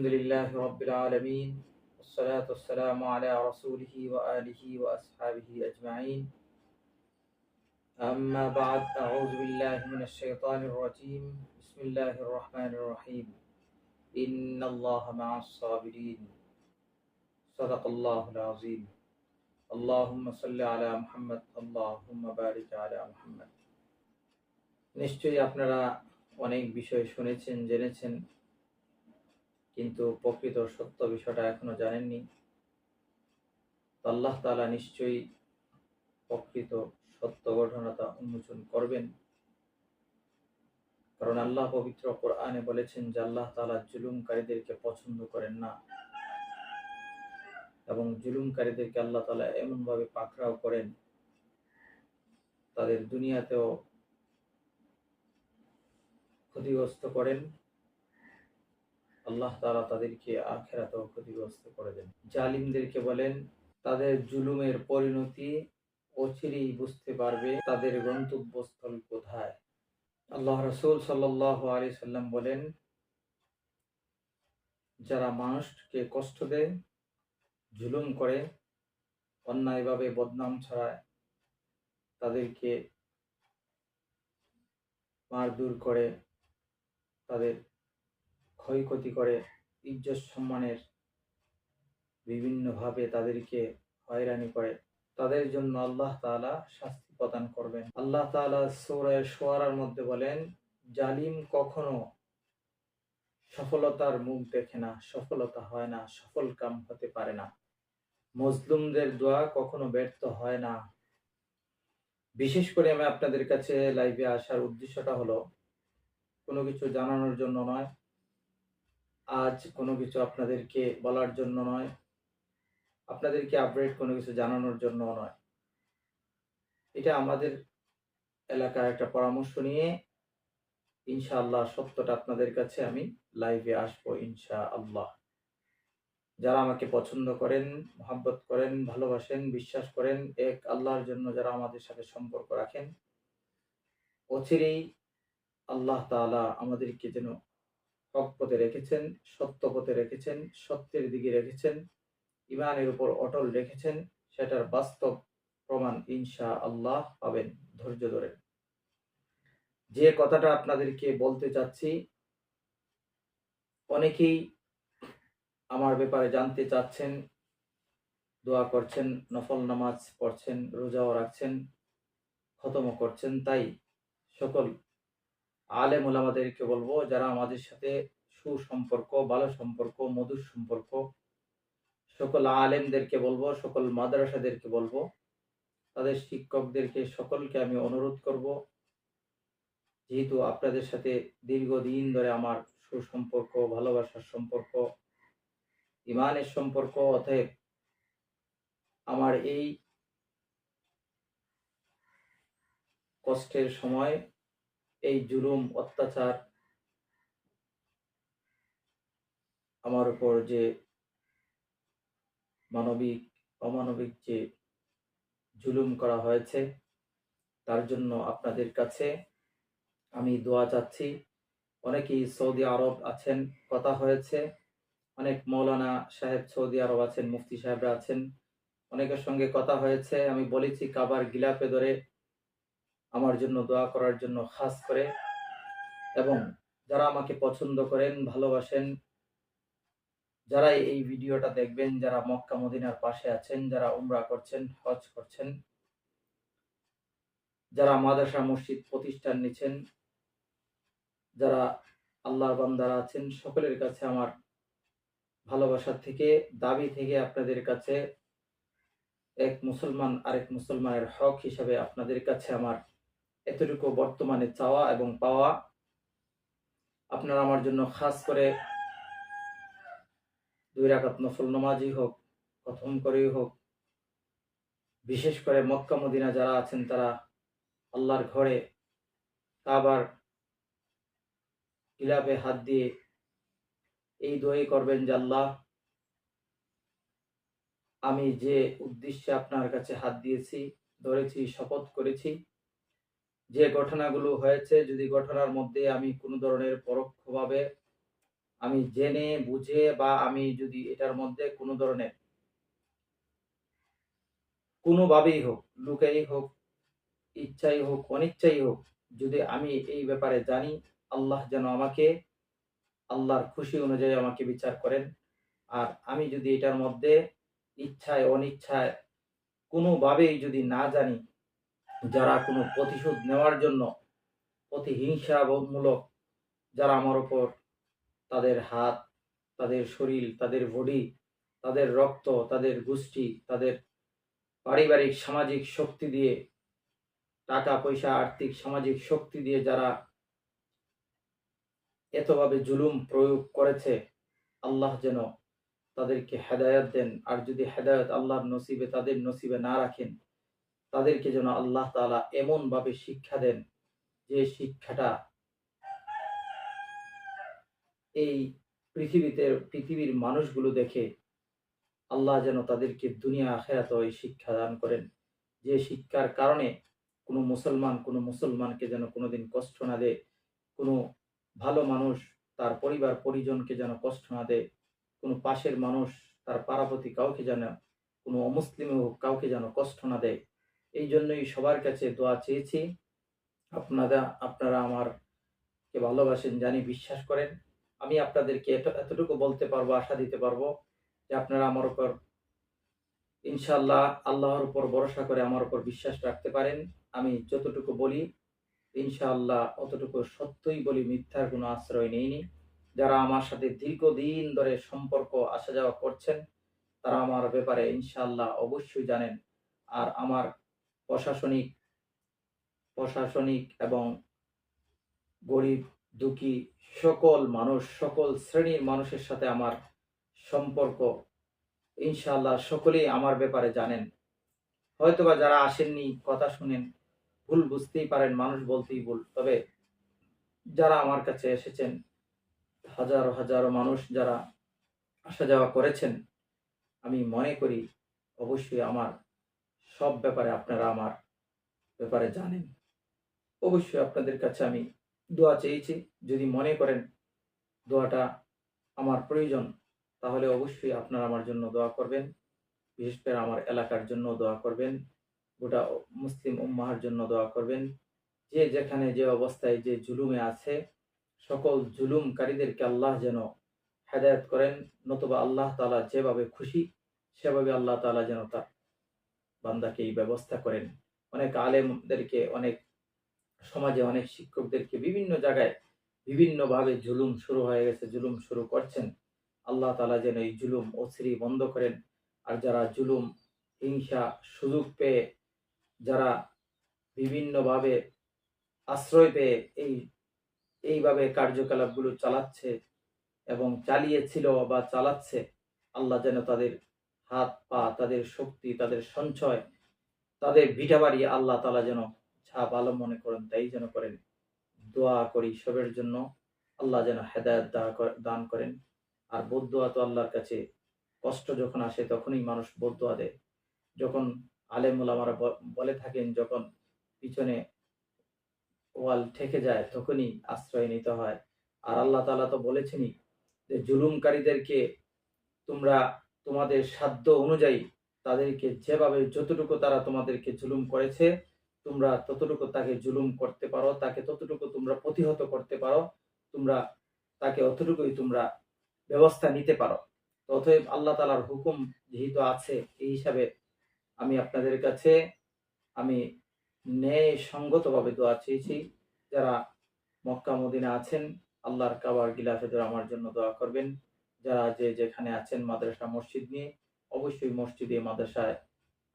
الحمد لله رب العالمين والصلاة والسلام على رسوله وآله وأصحابه أجمعين أما بعد أعوذ بالله من الشيطان الرجيم بسم الله الرحمن الرحيم إن الله مع الصابرين صدق الله العظيم اللهم صل على محمد اللهم بارك على محمد নিশ্চয়ই আপনারা অনেক বিষয় শুনেছেন জেনেছেন কিন্তু প্রকৃত সত্য বিষয়টা এখনও জানেননি। আল্লাহ তাআলা নিশ্চয়ই প্রকৃত সত্য ঘটনাটা উন্মোচন করবেন। কারণ আল্লাহ পবিত্র কোরআনে বলেছেন যে আল্লাহ তাআলা জুলুমকারীদেরকে পছন্দ করেন না। এবং জুলুমকারীদেরকে আল্লাহ তালা এমনভাবে পাকড়াও করেন, তাদের দুনিয়াতেও ক্ষতিগ্রস্ত করেন। আল্লাহ তাআলা তাদেরকে আখেরাতেও ক্ষতিগ্রস্ত করে দেন। জালিমদেরকে বলেন, তাদের জুলুমের পরিণতি অচিরেই বুঝতে পারবে তাদের গন্তব্যস্থল কোথায়। আল্লাহ রসুল সাল্লাহ আলি সাল্লাম বলেন, যারা মানুষকে কষ্ট দেয়, জুলুম করে, অন্যায়ভাবে বদনাম ছড়ায়, তাদেরকে মারধর করে, তাদের ক্ষয়ক্ষতি করে ইজ্জত সম্মানের বিভিন্নভাবে তাদেরকে হয়রানি করে। তাদের জন্য আল্লাহ তাআলা শাস্তি প্রদান করবেন। আল্লাহ তাআলা সূরা শুআরার মধ্যে বলেন, জালিম কখনো সফলতার মুখ দেখে না, সফলতা হয় না, সফল কাম হতে পারে না। মজলুমদের দোয়া কখনো ব্যর্থ হয় না। বিশেষ করে আমি আপনাদের কাছে লাইভে আসার উদ্দেশ্যটা হলো, কোনো কিছু জানানোর জন্য নয় আজ কোনো কিছু আপনাদেরকে বলার জন্য নয়, আপনাদেরকে আপডেট কোনো কিছু জানানোর জন্য নয়। এটা আমাদের এলাকার একটা পরামর্শ নিয়ে ইনশাআল্লাহ সত্যটা আপনাদের কাছে আমি লাইভে আসব ইনশা আল্লাহ যারা আমাকে পছন্দ করেন, মহাব্বত করেন, ভালোবাসেন, বিশ্বাস করেন, এক আল্লাহর জন্য যারা আমাদের সাথে সম্পর্ক রাখেন, অচিরেই আল্লাহ তাআলা আমাদেরকে যেন হক পথে রেখেছেন, সত্য পথে রেখেছেন, সত্যের দিকে রেখেছেন, ইমানের উপর অটল রেখেছেন, সেটার বাস্তব প্রমাণ ইনশা আল্লাহ পাবেন ধৈর্য ধরে। যে কথাটা আপনাদেরকে বলতে চাচ্ছি, অনেকেই আমার ব্যাপারে জানতে চাচ্ছেন, দোয়া করছেন, নফল নামাজ পড়ছেন, রোজাও রাখছেন, খতমও করছেন, তাই সকল আলেম ওলামাদেরকে বলব, যারা আমাদের সাথে সুসম্পর্ক, ভালো সম্পর্ক, মধুর সম্পর্ক, সকল আলেমদেরকে বলব, সকল মাদ্রাসাদেরকে বলব, তাদের শিক্ষকদেরকে সকলকে আমি অনুরোধ করব, যেহেতু আপনাদের সাথে দীর্ঘদিন ধরে আমার সুসম্পর্ক, ভালোবাসার সম্পর্ক, ইমানের সম্পর্ক, অতএব আমার এই কষ্টের সময় এই জুলুম, অত্যাচার আমার উপর যে মানবিক, অমানবিক যে জুলুম করা হয়েছে, তার জন্য আপনাদের কাছে আমি দোয়া চাচ্ছি। অনেকেই সৌদি আরব আছেন, কথা হয়েছে। অনেক মৌলানা সাহেব সৌদি আরব আছেন, মুফতি সাহেবরা আছেন। অনেকের সঙ্গে কথা হয়েছে, আমি বলেছি কাবার গিলাপে ধরে আমার জন্য দোয়া করার জন্য খাস করে। এবং যারা আমাকে পছন্দ করেন, ভালোবাসেন যারা এই ভিডিওটা দেখবেন, যারা মক্কা মদিনার পাশে আছেন, যারা উমরা করছেন, হজ করছেন, যারা মাদ্রাসা, মসজিদ প্রতিষ্ঠান নিচ্ছেন যারা আল্লাহর বান্দারা আছেন, সকলের কাছে আমার ভালোবাসার থেকে, দাবি থেকে আপনাদের কাছে, এক মুসলমান আরেক মুসলমানের হক হিসাবে আপনাদের কাছে আমার এতটুকু বর্তমানে চাওয়া এবং পাওয়া, আপনারা আমার জন্য খাস করে দুই রাকাত নফল নমাজই হোক প্রথম করেই হোক, বিশেষ করে মক্কা মদিনা যারা আছেন তারা আল্লাহর ঘরে কাবার গিলাপে হাত দিয়ে এই দোয়াই করবেন যে, আল্লাহ, আমি যে উদ্দেশ্যে আপনার কাছে হাত দিয়েছি, ধরেছি, শপথ করেছি যে ঘটনাগুলো হয়েছে, যদি ঘটনার মধ্যে আমি কোনো ধরনের পরোক্ষভাবে আমি জেনে, বুঝে বা আমি যদি এটার মধ্যে কোনো ধরনের কোনোভাবেই হোক, লুকাই হোক, ইচ্ছাই হোক, অনিচ্ছাই হোক, যদি আমি এই ব্যাপারে জানি, আল্লাহ যেন আমাকে, আল্লাহর খুশি অনুযায়ী আমাকে বিচার করেন। আর আমি যদি এটার মধ্যে ইচ্ছায়, অনিচ্ছায় কোনোভাবেই যদি না জানি যারা কোনো প্রতিশোধ নেওয়ার জন্য প্রতিহিংসামূলক যারা আমার ওপর তাদের হাত, তাদের শরীর, তাদের বডি, তাদের রক্ত, তাদের গোষ্ঠী, তাদের পারিবারিক সামাজিক শক্তি দিয়ে, টাকা পয়সা, আর্থিক সামাজিক শক্তি দিয়ে যারা এতভাবে জুলুম প্রয়োগ করেছে, আল্লাহ যেন তাদেরকে হেদায়ত দেন। আর যদি হেদায়ত আল্লাহর নসিবে, তাদের নসিবে না রাখেন তাদেরকে যেন আল্লাহ তাআলা এমন ভাবে শিক্ষা দেন যে শিক্ষাটা এই পৃথিবীতে, পৃথিবীর মানুষগুলো দেখে আল্লাহ যেন তাদেরকে দুনিয়া আখেরাত এই শিক্ষা দান করেন। যে শিক্ষার কারণে কোনো মুসলমান কোনো মুসলমানকে যেন কোনোদিন কষ্ট না দেয়, কোনো ভালো মানুষ তার পরিবার পরিজনকে যেন কষ্ট না দেয়, কোনো পাশের মানুষ তার পাড়াপতি কাউকে যেন, কোনো অমুসলিম হোক কাউকে যেন কষ্ট না দেয়। এই জন্যই সবার কাছে দোয়া চেয়েছি। আপনারা আপনারা আমারকে ভালোবাসেন, জানি বিশ্বাস করেন। আমি আপনাদেরকে এত- এতটুকু বলতে পারব, আশা দিতে পারব যে আপনারা আমার উপর ইনশাল্লাহ আল্লাহর উপর ভরসা করে আমার উপর বিশ্বাস রাখতে পারেন। আমি যতটুকু বলি, ইনশাআল্লাহ অতটুকু সত্যই বলি, মিথ্যার কোনো আশ্রয় নেইনি যারা আমার সাথে দীর্ঘদিন ধরে সম্পর্ক আসা যাওয়া করছেন, তারা আমার ব্যাপারে ইনশাআল্লাহ অবশ্যই জানেন। আর আমার প্রশাসনিক প্রশাসনিক এবং গরিব, দুঃখী সকল মানুষ, সকল শ্রেণির মানুষের সাথে আমার সম্পর্ক। ইনশাল্লাহ সকলেই আমার ব্যাপারে জানেন। হয়তোবা যারা আসেননি, কথা শুনেন, ভুল বুঝতেই পারেন, মানুষ বলতেই ভুল। তবে যারা আমার কাছে এসেছেন, হাজারো হাজারো মানুষ যারা আসা যাওয়া করেছেন, আমি মনে করি অবশ্যই আমার সব ব্যাপারে আপনারা আমার ব্যাপারে জানেন। অবশ্যই আপনাদের কাছে আমি দোয়া চেয়েছি। যদি মনে করেন দোয়াটা আমার প্রয়োজন, তাহলে অবশ্যই আপনারা আমার জন্য দোয়া করবেন। বিশেষ করে আমার এলাকার জন্য দোয়া করবেন। গোটা মুসলিম উম্মাহার জন্য দোয়া করবেন। যে যেখানে যে অবস্থায় যে জুলুমে আছে, সকল জুলুমকারীদেরকে আল্লাহ যেন হেদায়ত করেন, নতুবা আল্লাহ তালা যেভাবে খুশি, সেভাবে আল্লাহ তালা যেন তার বান্দাকে এই ব্যবস্থা করেন। অনেক আলেমদেরকে, অনেক সমাজে অনেক শিক্ষকদেরকে বিভিন্ন জায়গায় বিভিন্নভাবে জুলুম শুরু হয়ে গেছে, জুলুম শুরু করছেন। আল্লাহ তালা যেন এই জুলুম অশ্রী বন্ধ করেন। আর যারা জুলুম, হিংসা সুযোগ পেয়ে, যারা বিভিন্নভাবে আশ্রয় পেয়ে এই, এইভাবে কার্যকলাপগুলো চালাচ্ছে এবং চালিয়েছিল বা চালাচ্ছে, আল্লাহ যেন তাদের হাত, পা, তাদের শক্তি, তাদের সঞ্চয়, তাদের ভিটাবাড়ি আল্লাহ তালা যেন ছাপ আলম মনে করেন, তাই যেন করেন। দোয়া করি সবের জন্য, আল্লাহ যেন হেদায়ত দান করেন। আর বদুয়া তো আল্লাহর কাছে, কষ্ট যখন আসে তখনই মানুষ বদুয়া দেয়। যখন আলেম ওলামারা ব- বলে থাকেন, যখন পিছনে ওয়াল ঠেকে যায়, তখনই আশ্রয় নিতে হয়। আর আল্লাহ তাআলা তো বলেছেনই যে, জুলুমকারীদেরকে তোমরা তোমাদের সাধ্য অনুযায়ী তাদেরকে যেভাবে যতটুকু তারা তোমাদেরকে জুলুম করেছে, তোমরা ততটুকু তাকে জুলুম করতে পারো, তাকে ততটুকু তোমরা প্রতিহত করতে পারো, তোমরা তাকে অতটুকুই তোমরা ব্যবস্থা নিতে পারো। অতএব আল্লাহ তালার হুকুম যেহেতু আছে, এই হিসাবে আমি আপনাদের কাছে আমি ন্যায় সঙ্গতভাবে দোয়া চেয়েছি, যারা মক্কা মদিনা আছেন, আল্লাহর কাবার গিলাফে আমার জন্য দোয়া করবেন। যারা যে যেখানে আছেন মাদ্রাসা মসজিদ নিয়ে, অবশ্যই মসজিদে, মাদ্রাসায়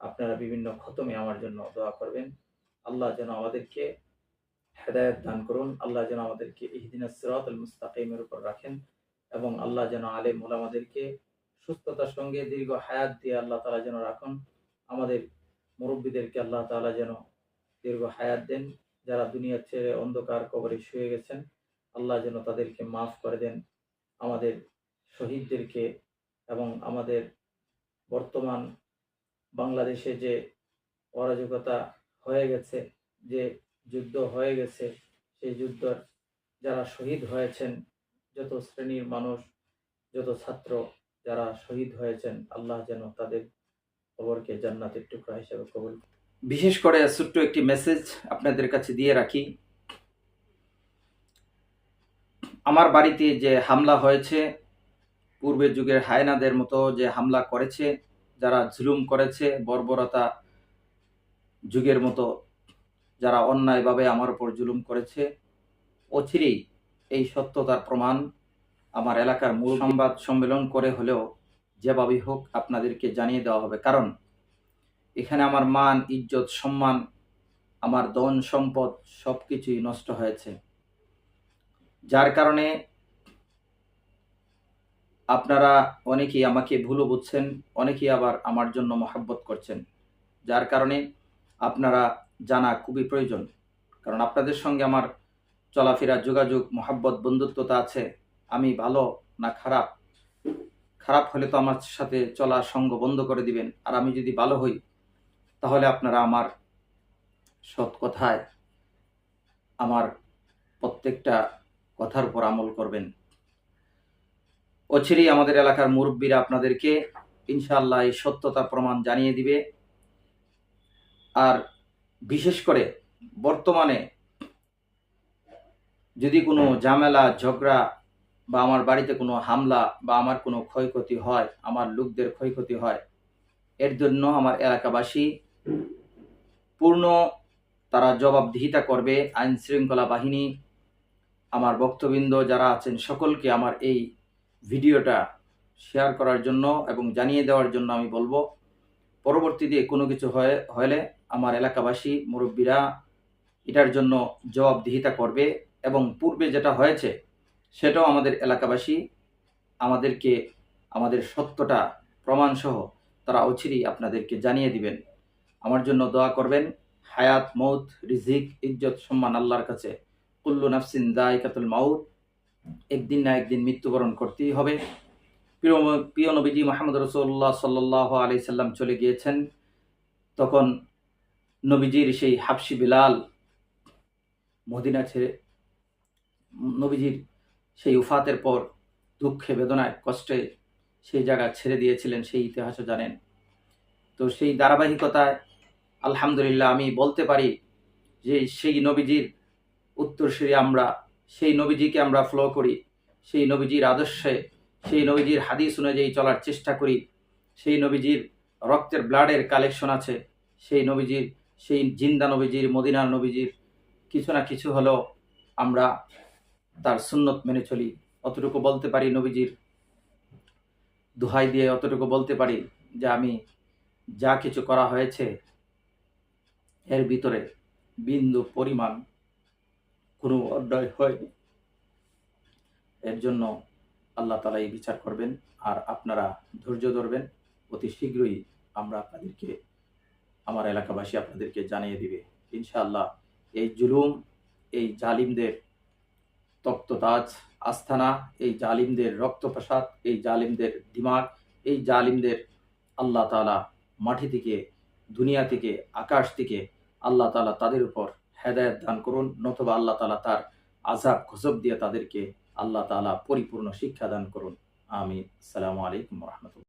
আপনারা বিভিন্ন খতমে আমার জন্য দোয়া করবেন। আল্লাহ যেন আমাদেরকে হেদায়ত দান করুন। আল্লাহ যেন আমাদেরকে ইহদিনা সিরাতুল মুস্তাকিমের উপর রাখেন এবং আল্লাহ যেন আলেম ওলামাদেরকে সুস্থতার সঙ্গে দীর্ঘ হায়াত দিয়ে আল্লাহ তাআলা যেন রাখুন। আমাদের মুরব্বীদেরকে আল্লাহ তাআলা যেন দীর্ঘ হায়াত দেন। যারা দুনিয়া ছেড়ে অন্ধকার কবরে শুয়ে গেছেন, আল্লাহ যেন তাদেরকে মাফ করে দেন। আমাদের শহীদদেরকে এবং আমাদের বর্তমান বাংলাদেশে যে অরাজকতা হয়ে গেছে, যে যুদ্ধ হয়ে গেছে, সেই যুদ্ধর যারা শহীদ হয়েছেন, যত শ্রেণির মানুষ, যত ছাত্র যারা শহীদ হয়েছেন, আল্লাহ যেন তাদের খবরকে জান্নাতের টুকরা হিসেবে কবুল বিশেষ করে ছোট্ট একটি মেসেজ আপনাদের কাছে দিয়ে রাখি। আমার বাড়িতে যে হামলা হয়েছে পূর্বের যুগের হায়নাদের মতো যে হামলা করেছে, যারা ঝুলুম করেছে, বর্বরতা যুগের মতো যারা অন্যায়ভাবে আমার উপর জুলুম করেছে, অচিরেই এই সত্যতার প্রমাণ আমার এলাকার মূল সংবাদ সম্মেলন করে হলেও যেভাবেই হোক আপনাদেরকে জানিয়ে দেওয়া হবে। কারণ এখানে আমার মান, ইজ্জত, সম্মান, আমার ধন, সম্পদ সব কিছুই নষ্ট হয়েছে। যার কারণে আপনারা অনেকেই আমাকে ভুলও বুঝছেন, অনেকেই আবার আমার জন্য মহাব্বত করছেন, যার কারণে আপনারা জানা খুবই প্রয়োজন। কারণ আপনাদের সঙ্গে আমার চলাফেরা, যোগাযোগ, মহাব্বত, বন্ধুত্বতা আছে, আমি ভালো না খারাপ? খারাপ হলে তো আমার সাথে চলা সঙ্গ বন্ধ করে দিবেন, আর আমি যদি ভালো হই, তাহলে আপনারা আমার সৎ কথায় আমার প্রত্যেকটা কথার উপর আমল করবেন। অচিরেই আমাদের এলাকার মুরব্বীরা আপনাদেরকে ইনশাআল্লাহ এই সত্যতার প্রমাণ জানিয়ে দিবে। আর বিশেষ করে বর্তমানে যদি কোনো ঝামেলা, ঝগড়া বা আমার বাড়িতে কোনো হামলা বা আমার কোনো ক্ষয়ক্ষতি হয়, আমার লোকদের ক্ষয়ক্ষতি হয়, এর জন্য আমার এলাকাবাসী পূর্ণ তারা জবাবদিহিতা করবে। আইন শৃঙ্খলা বাহিনী, আমার বক্তবৃন্দ যারা আছেন সকলকে আমার এই ভিডিওটা শেয়ার করার জন্য এবং জানিয়ে দেওয়ার জন্য আমি বলব, পরবর্তীতে কোনো কিছু হয়, হলে আমার এলাকাবাসী, মুরব্বীরা এটার জন্য জবাবদিহিতা করবে এবং পূর্বে যেটা হয়েছে সেটাও আমাদের এলাকাবাসী আমাদেরকে, আমাদের সত্যটা, প্রমাণসহ তারা অচিরেই আপনাদেরকে জানিয়ে দিবেন। আমার জন্য দোয়া করবেন, হায়াত মৌত রিজিক, ইজ্জত, সম্মান আল্লাহর কাছে। কুল্লু নাফসিন দায়কাতুল মাউত। একদিন না একদিন মৃত্যুবরণ করতেই হবে। প্রিয় নবীজি মোহাম্মদ রসুল্লাহ সাল্লাহ আলি সাল্লাম চলে গিয়েছেন। তখন নবীজির সেই হাফসি বিলাল মদিনা ছেড়ে, নবীজির সেই উফাতের পর দুঃখে, বেদনায়, কষ্টে সেই জায়গা ছেড়ে দিয়েছিলেন, সেই ইতিহাসও জানেন। তো সেই ধারাবাহিকতায় আলহামদুলিল্লাহ আমি বলতে পারি যে সেই নবীজির উত্তরসূরি আমরা সেই নবীজিকে আমরা ফলো করি, সেই নবীজির আদর্শে, সেই নবীজির হাদিস অনুযায়ী চলার চেষ্টা করি, সেই নবীজির রক্তের ব্লাডের কালেকশন আছে, সেই নবীজির, সেই জিন্দা নবীজির মদিনার নবীজির, কিছু না কিছু হলেও আমরা তার সুন্নত মেনে চলি। অতটুকু বলতে পারি নবীজির দোহাই দিয়ে, অতটুকু বলতে পারি যে আমি যা কিছু করা হয়েছে, এর ভিতরে বিন্দু পরিমাণ কোনো অন্যায় হয়নি। এর জন্য আল্লাহ তালা এই বিচার করবেন আর আপনারা ধৈর্য ধরবেন। অতি শীঘ্রই আমরা আপনাদেরকে, আমার এলাকাবাসী আপনাদেরকে জানিয়ে দিবে। ইনশাআল্লাহ এই জুলুম, এই জালিমদের তপ্ততাজ আস্থানা, এই জালিমদের রক্তপ্রসাদ, এই জালিমদের দিমাগ, এই জালিমদের আল্লাহ তালা মাটি থেকে, দুনিয়া থেকে, আকাশ থেকে আল্লাহ তালা তাদের উপর হেদায়ত দান করুন, নতুবা আল্লাহ তালা তার আজাব খসব দিয়ে তাদেরকে আল্লাহ তালা পরিপূর্ণ শিক্ষা দান করুন। আমি সালামু আলাইকুম রহমতুল্লাহ।